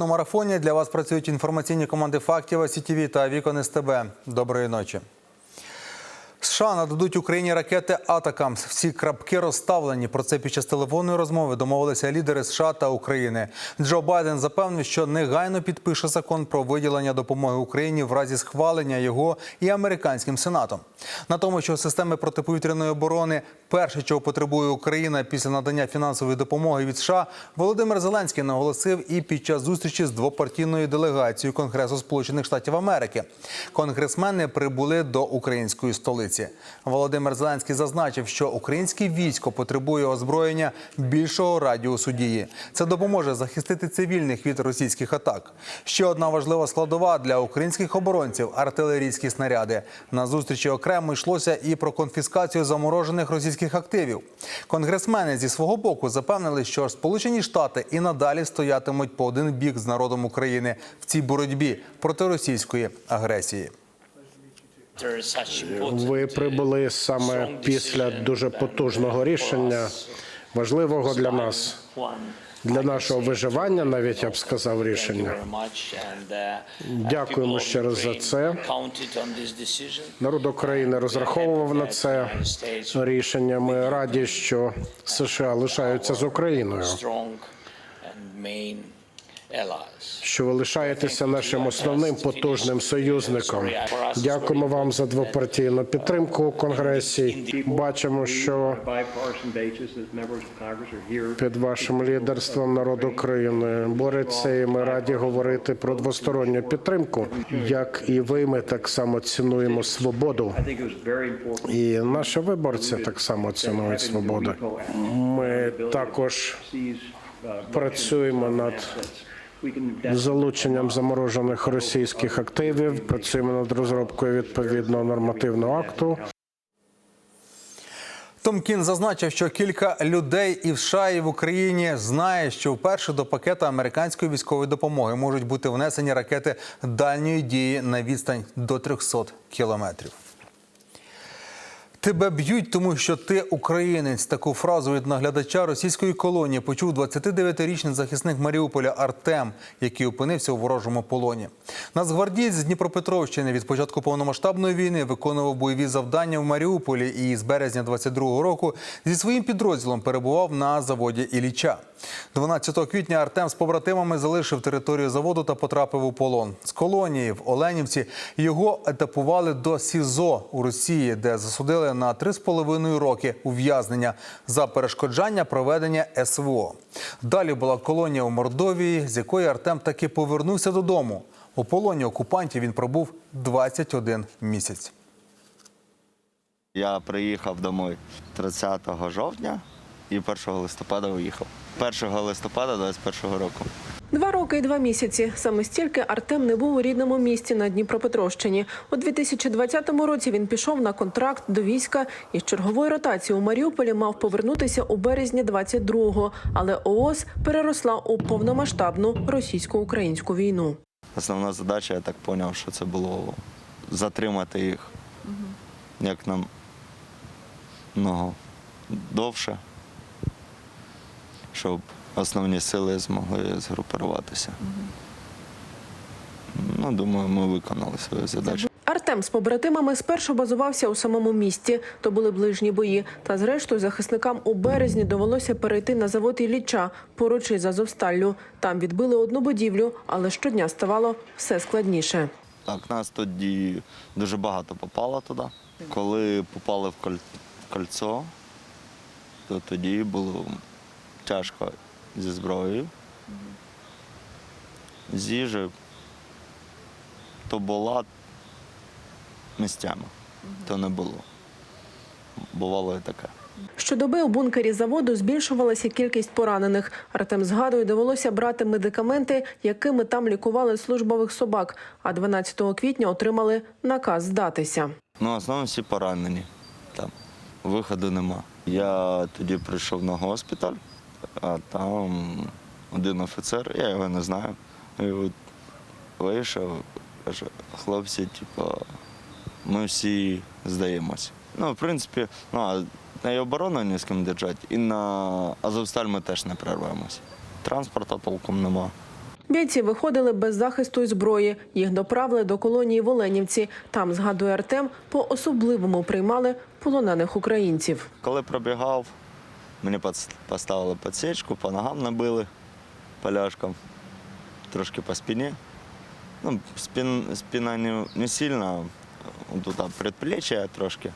На марафоні для вас працюють інформаційні команди фактів СІТІВІ та Вікон СТБ. Доброї ночі. США нададуть Україні ракети Атакамс. Всі крапки розставлені. Про це під час телефонної розмови домовилися лідери США та України. Джо Байден запевнив, що негайно підпише закон про виділення допомоги Україні в разі схвалення його і американським сенатом. На тому, що системи протиповітряної оборони перше, чого потребує Україна після надання фінансової допомоги від США, Володимир Зеленський наголосив і під час зустрічі з двопартійною делегацією Конгресу Сполучених Штатів Америки. Конгресмени прибули до української столиці. Володимир Зеленський зазначив, що українське військо потребує озброєння більшого радіусу дії. Це допоможе захистити цивільних від російських атак. Ще одна важлива складова для українських оборонців артилерійські снаряди. На зустрічі окремо йшлося і про конфіскацію заморожених російських активів. Конгресмени зі свого боку запевнили, що Сполучені Штати і надалі стоятимуть по один бік з народом України в цій боротьбі проти російської агресії. Ви прибули саме після дуже потужного рішення, важливого для нас, для нашого виживання, навіть я б сказав, рішення. Дякуємо ще раз за це. Народ України розраховував на це рішення. Ми раді, що США лишаються з Україною. Що ви лишаєтеся нашим основним потужним союзником? Дякуємо вам за двопартійну підтримку у конгресі. Бачимо, що під вашим лідерством народ України бореться, і ми раді говорити про двосторонню підтримку. Як і ви, ми так само цінуємо свободу. І наші виборці так само цінують свободу. Ми також працюємо над залученням заморожених російських активів. Працюємо над розробкою відповідного нормативного акту. Том Кін зазначив, що кілька людей і в США, і в Україні знає, що вперше до пакета американської військової допомоги можуть бути внесені ракети дальньої дії на відстань до 300 кілометрів. Тебе б'ють, тому що ти українець. Таку фразу від наглядача російської колонії почув 29-річний захисник Маріуполя Артем, який опинився у ворожому полоні. Нацгвардієць з Дніпропетровщини від початку повномасштабної війни виконував бойові завдання в Маріуполі і з березня 22-го року зі своїм підрозділом перебував на заводі Ілліча. 12 квітня Артем з побратимами залишив територію заводу та потрапив у полон. З колонії в Оленівці його етапували до СІЗО у Росії, де засудили на 3,5 роки ув'язнення за перешкоджання проведення СВО. Далі була колонія у Мордовії, з якої Артем таки повернувся додому. У полоні окупантів він пробув 21 місяць. Я приїхав домой 30 жовтня і 1 листопада уїхав. 1 листопада 21 року. Два роки і два місяці. Саме стільки Артем не був у рідному місті на Дніпропетровщині. У 2020 році він пішов на контракт до війська і з чергової ротації у Маріуполі мав повернутися у березні 22-го, але ООС переросла у повномасштабну російсько-українську війну. Основна задача, я так зрозумів, що це було затримати їх як нам ну, довше, щоб основні сили змогли згрупуватися. Ну, думаю, ми виконали свою задачу. Артем з побратимами спершу базувався у самому місті. То були ближні бої. Та зрештою захисникам у березні довелося перейти на завод Ілліча поруч із Азовсталлю. Там відбили одну будівлю, але щодня ставало все складніше. Так, нас тоді дуже багато попало туди. Коли попали в коль- кольцо, то тоді було тяжко зі зброєю. З їжею то була місцями, то не було. Бувало і таке. Щодоби у бункері заводу збільшувалася кількість поранених. Артем згадує, довелося брати медикаменти, якими там лікували службових собак. А 12 квітня отримали наказ здатися. Ну, в основному всі поранені. Там виходу нема. Я тоді прийшов на госпіталь, а там один офіцер, я його не знаю. І от вийшов, каже, хлопці, типу, ми всі здаємося. Ну, в принципі, ну, на і оборону ні з ким держати, і на Азовсталь ми теж не прорвемося. Транспорту толком нема. Бійці виходили без захисту і зброї. Їх доправили до колонії в Оленівці. Там, згадує Артем, по-особливому приймали полонених українців. Коли пробігав, мені пос- поставили підсічку, по ногам набили поляшком, трошки по спині. Ну, спин, спина не, не сильно, тут предплечья трошки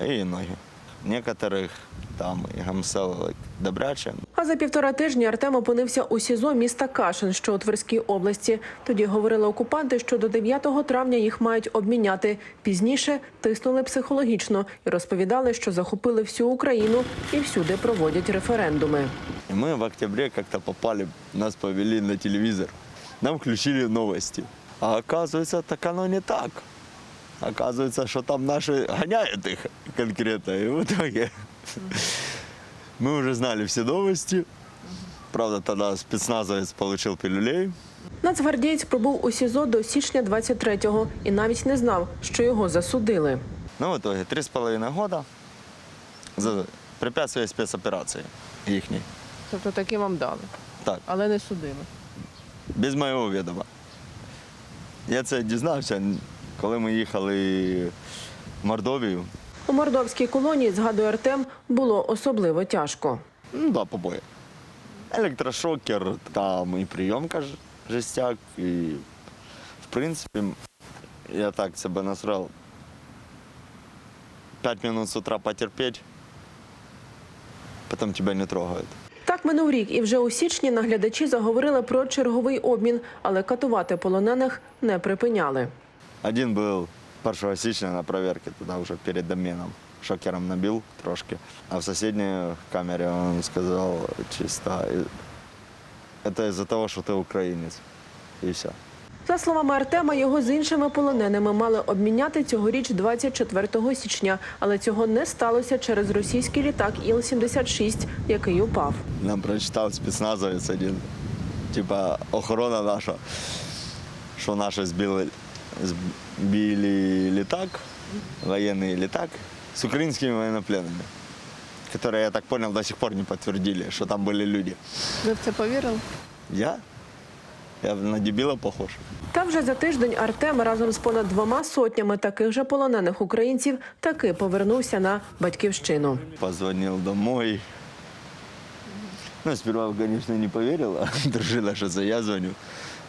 і ноги. Некоторих там і гамселили добряче. А за півтора тижні Артем опинився у СІЗО міста Кашин, що у Тверській області. Тоді говорили окупанти, що до 9 травня їх мають обміняти. Пізніше тиснули психологічно і розповідали, що захопили всю Україну і всюди проводять референдуми. И мы в октябре как-то попали, нас повели на телевизор. Нам включили новости. А оказывается, так оно не так. Оказывается, что там наши гоняют их конкретно. И в итоге мы уже знали все новости. Правда, тогда спецназовец получил пилюлей. Нацгвардієць пробув у СІЗО до січня 23-го і навіть не знав, що його засудили. Ну, в итоге три с половиной года за препятствие спецоперации ихней. Тобто таки вам дали, Так, але не судили. без моєго відома. Я це дізнався, коли ми їхали в Мордовію. У мордовській колонії, згадує Артем, було особливо тяжко. Ну да, побої. Електрошокер, там і прийомка жестяк, і в принципі, я так себе настроїв. П'ять минут з утра потерпеть, потім тебе не трогають. Так минув рік, і вже у січні наглядачі заговорили про черговий обмін, але катувати полонених не припиняли. Один був 1 січня на проверке, туди вже перед обміном. Шокером набив трошки. А в сусідній камері він сказав чисто, це із-за того, що ти українець. І все. За словами Артема, його з іншими полоненими мали обміняти цьогоріч 24 січня, але цього не сталося через російський літак Іл-76, який упав. Нам прочитав спецназовець один, типа охорона наша, що наші збили, збили літак, воєнний літак з українськими воєннопленними, які, я так понял, до сих пор не підтвердили, що там були люди. Ви в це повірили? Я? Я на дебіла похож. Та вже за тиждень Артем разом з понад двома сотнями таких же полонених українців таки повернувся на батьківщину. Позвонил домой. Ну, сперва, конечно, не поверила. Дружила, что это я звоню.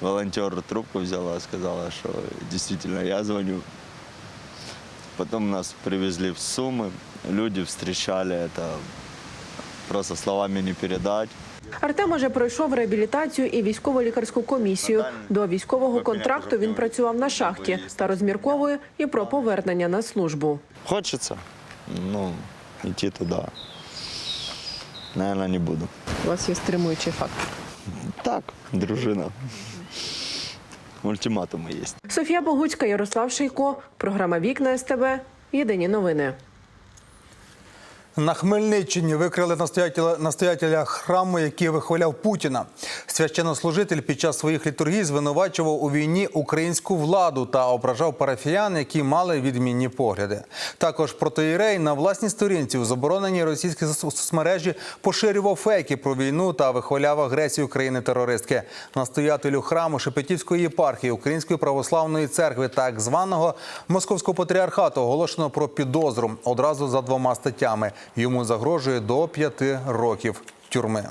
Волонтер трубку взяла, сказала, что действительно я звоню. Потом нас привезли в Сумы. Люди встречали это просто словами не передать. Артем уже пройшов реабілітацію і військово-лікарську комісію. До військового контракту він працював на шахті та розмірковує і про повернення на службу. Хочется, ну, идти туда. Наверное, не буду. У вас є стримуючий фактор. Так, дружина. Ультиматуми є. Софія Богуцька, Ярослав Шийко. Програма Вікна СТБ. Єдині новини. На Хмельниччині викрили настоятеля, настоятеля храму, який вихваляв Путіна. Священнослужитель під час своїх літургій звинувачував у війні українську владу та ображав парафіян, які мали відмінні погляди. Також протоїрей на власній сторінці у забороненій російській соцмережі поширював фейки про війну та вихваляв агресію країни-терористки. Настоятелю храму Шепетівської єпархії Української православної церкви так званого московського патріархату оголошено про підозру одразу за двома статтями. Йому загрожує до п'яти років тюрми.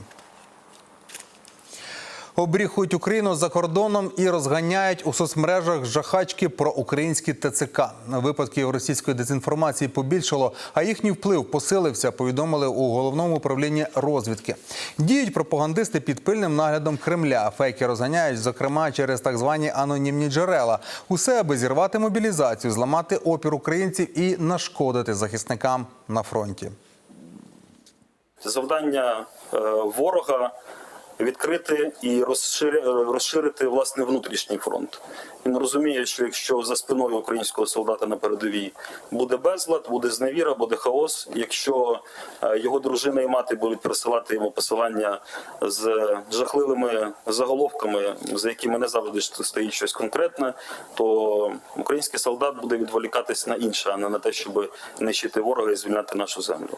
Обріхують Україну за кордоном і розганяють у соцмережах жахачки про українські ТЦК. Випадків російської дезінформації побільшало, а їхній вплив посилився. Повідомили у головному управлінні розвідки. Діють пропагандисти під пильним наглядом Кремля. Фейки розганяють, зокрема через так звані анонімні джерела. Усе аби зірвати мобілізацію, зламати опір українців і нашкодити захисникам на фронті. завдання е, ворога відкрити і розширити, розширити власне внутрішній фронт. Він розуміє, що якщо за спиною українського солдата на передовій буде безлад, буде зневіра, буде хаос. Якщо е, його дружина і мати будуть присилати йому посилання з жахливими заголовками, за якими не завжди стоїть щось конкретне, то український солдат буде відволікатись на інше, а не на те, щоб нищити ворога і звільняти нашу землю.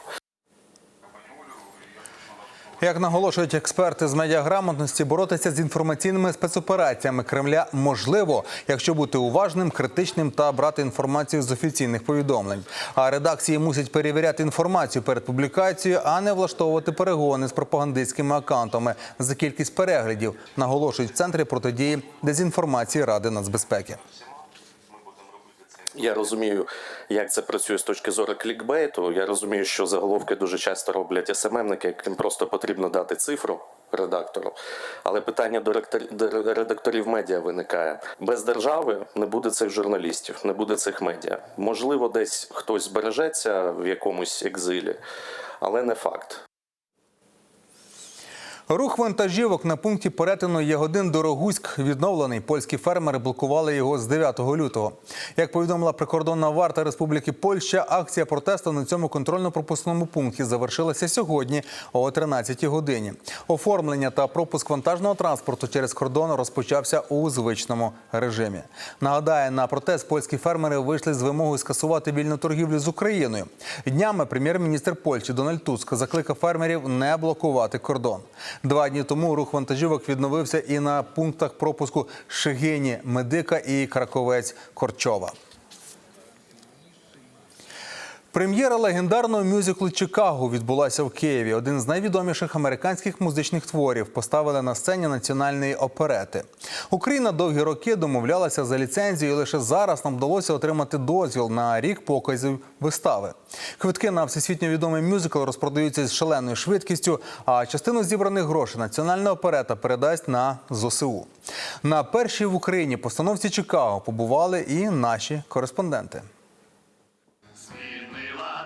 Як наголошують експерти з медіаграмотності, боротися з інформаційними спецопераціями Кремля можливо, якщо бути уважним, критичним та брати інформацію з офіційних повідомлень. А редакції мусять перевіряти інформацію перед публікацією, а не влаштовувати перегони з пропагандистськими акаунтами за кількість переглядів, наголошують в центрі протидії дезінформації Ради нацбезпеки. Я розумію, як це працює з точки зору клікбейту. Я розумію, що заголовки дуже часто роблять СММники, яким просто потрібно дати цифру редактору. Але питання до редакторів медіа виникає: без держави не буде цих журналістів, не буде цих медіа. Можливо, десь хтось збережеться в якомусь екзилі, але не факт. Рух вантажівок на пункті перетину Ягодин Дорогуськ відновлений. Польські фермери блокували його з 9 лютого. Як повідомила прикордонна варта Республіки Польща, акція протесту на цьому контрольно-пропускному пункті завершилася сьогодні о 13 годині. Оформлення та пропуск вантажного транспорту через кордон розпочався у звичному режимі. Нагадаю, на протест польські фермери вийшли з вимогою скасувати вільну торгівлю з Україною. Днями прем'єр-міністр Польщі Дональд Туск закликав фермерів не блокувати кордон. Два дні тому рух вантажівок відновився і на пунктах пропуску Шигині, Медика і Краковець Корчова. Прем'єра легендарного мюзиклу Чикаго відбулася в Києві. Один з найвідоміших американських музичних творів поставили на сцені національної оперети. Україна довгі роки домовлялася за ліцензію. і Лише зараз нам вдалося отримати дозвіл на рік показів вистави. Квитки на всесвітньо відомий мюзикл розпродаються з шаленою швидкістю. А частину зібраних грошей національна оперета передасть на ЗСУ. На першій в Україні постановці Чикаго побували і наші кореспонденти.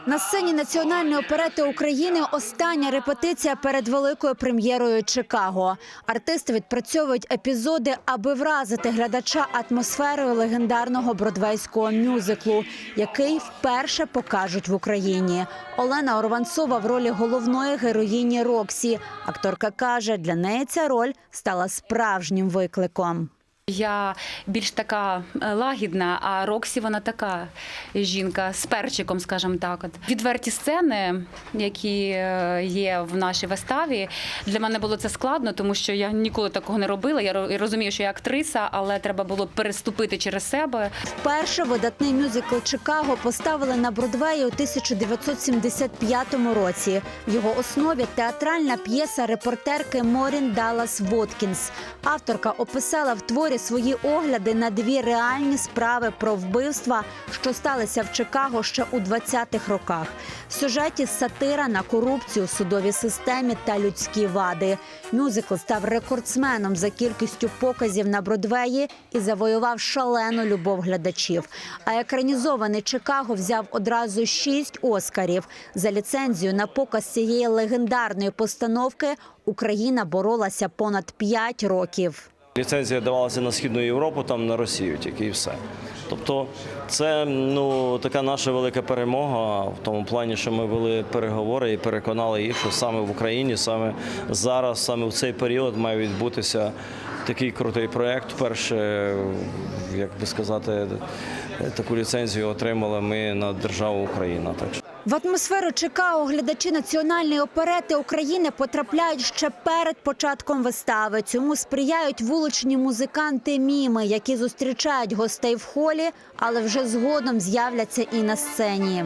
На сцені національної оперети України остання репетиція перед великою прем'єрою Чикаго. Артисти відпрацьовують епізоди, аби вразити глядача атмосферою легендарного бродвейського мюзиклу, який вперше покажуть в Україні. Олена Орванцова в ролі головної героїні Роксі. Акторка каже, для неї ця роль стала справжнім викликом. Я більш така е, лагідна, а Роксі вона така жінка з перчиком, скажімо так. Відверті сцени, які е, є в нашій виставі, для мене було це складно, тому що я ніколи такого не робила. Я розумію, що я актриса, але треба було переступити через себе. Вперше видатний мюзикл Чикаго поставили на Бродвеї у 1975 році. В його основі театральна п'єса репортерки Морін Даллас Воткінс. Авторка описала в творі свої огляди на дві реальні справи про вбивства, що сталися в Чикаго ще у 20-х роках. В сюжеті сатира на корупцію, судовій системі та людські вади. Мюзикл став рекордсменом за кількістю показів на Бродвеї і завоював шалену любов глядачів. А екранізований Чикаго взяв одразу шість оскарів. За ліцензію на показ цієї легендарної постановки Україна боролася понад п'ять років. Ліцензія давалася на східну Європу, там на Росію тільки і все. Тобто, це ну така наша велика перемога в тому плані, що ми вели переговори і переконали їх, що саме в Україні, саме зараз, саме в цей період має відбутися такий крутий проєкт. Вперше, як би сказати, таку ліцензію отримали ми на державу Україна. В атмосферу Чикаго глядачі національної оперети України потрапляють ще перед початком вистави. Цьому сприяють вуличні музиканти міми, які зустрічають гостей в холі, але вже згодом з'являться і на сцені.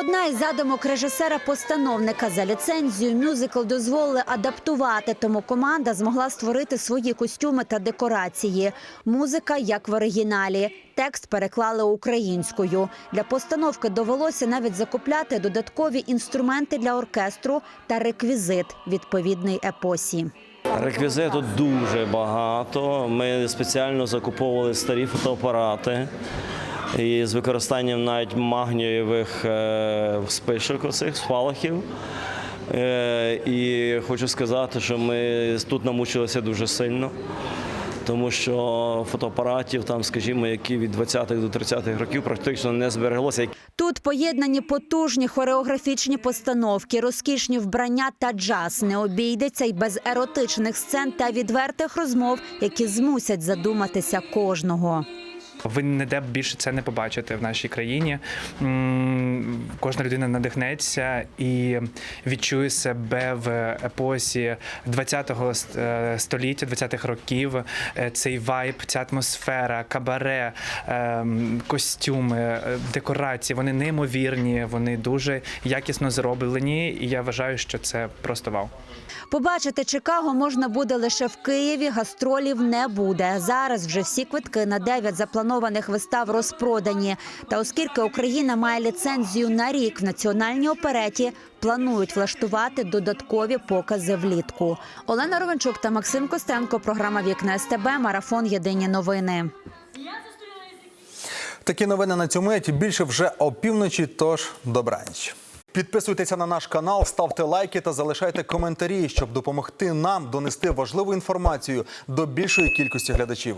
Одна із задумок режисера-постановника. За ліцензію мюзикл дозволили адаптувати, тому команда змогла створити свої костюми та декорації. Музика як в оригіналі. Текст переклали українською. Для постановки довелося навіть закупляти додаткові інструменти для оркестру та реквізит відповідний епосі. Реквізиту дуже багато. Ми спеціально закуповували старі фотоапарати. І з використанням навіть магнієвих е, спишок, оцих спалахів. Е, і хочу сказати, що ми тут намучилися дуже сильно, тому що фотоапаратів, там, скажімо, які від 20-х до 30-х років практично не збереглося. Тут поєднані потужні хореографічні постановки, розкішні вбрання та джаз. Не обійдеться й без еротичних сцен та відвертих розмов, які змусять задуматися кожного. Ви ніде більше це не побачите в нашій країні. Кожна людина надихнеться і відчує себе в епосі 20-го ст- е, століття, 20-х років. Е, Цей вайб, ця атмосфера, кабаре, ем, костюми, е, декорації. Вони неймовірні, вони дуже якісно зроблені. І я вважаю, що це просто вау. Побачити Чикаго можна буде лише в Києві. Гастролів не буде. Зараз вже всі квитки на 9 запланованих вистав розпродані. Та оскільки Україна має ліцензію на рік в національній опереті, планують влаштувати додаткові покази влітку. Олена Ровенчук та Максим Костенко. Програма Вікна СТБ. Марафон Єдині новини. Такі новини на цьому еті більше вже опівночі, тож добраніч. Підписуйтеся на наш канал, ставте лайки та залишайте коментарі, щоб допомогти нам донести важливу інформацію до більшої кількості глядачів.